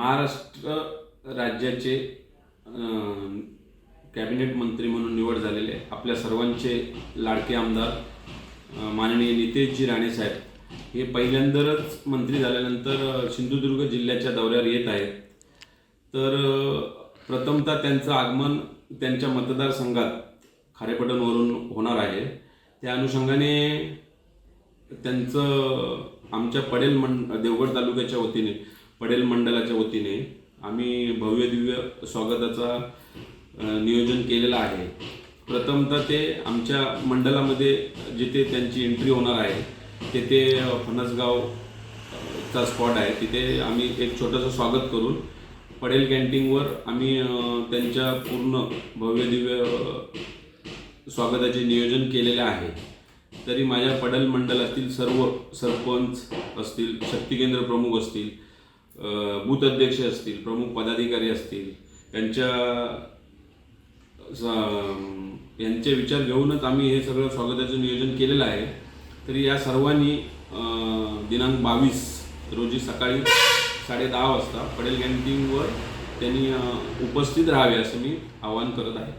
महाराष्ट्र राज्याचे कॅबिनेट मंत्री म्हणून निवड झालेले आपल्या सर्वांचे लाडके आमदार माननीय नितेशजी राणेसाहेब हे पहिल्यांदाच मंत्री झाल्यानंतर सिंधुदुर्ग जिल्ह्याच्या दौऱ्यावर येत आहेत. तर प्रथमतः त्यांचं आगमन त्यांच्या मतदारसंघात खारेपटणवरून होणार आहे. त्या अनुषंगाने त्यांचं आमच्या पडेल मंड देवगड तालुक्याच्या वतीने पडेल मंडळाच्या वतीने आम्ही भव्य दिव्य स्वागताचा नियोजन केलेलं आहे. प्रथमतः ते आमच्या मंडळामध्ये जिथे त्यांची एंट्री होणार आहे तेथे फणसगावचा स्पॉट आहे. तिथे आम्ही एक छोटंसं स्वागत करून पडेल कॅन्टीनवर आम्ही त्यांच्या पूर्ण भव्य दिव्य स्वागताचे नियोजन केलेले आहे. तरी माझ्या पडल मंडळातील सर्व सरपंच असतील शक्ती केंद्र प्रमुख असतील बूथ अध्यक्ष असतील प्रमुख पदाधिकारी असतील यांच्या यांचे विचार घेऊनच आम्ही हे सगळं स्वागताचं नियोजन केलेलं आहे. तरी या सर्वांनी दिनांक बावीस रोजी सकाळी साडे दहा वाजता पडेल कॅन्टीनवर त्यांनी उपस्थित राहावे असं मी आवाहन करत आहे.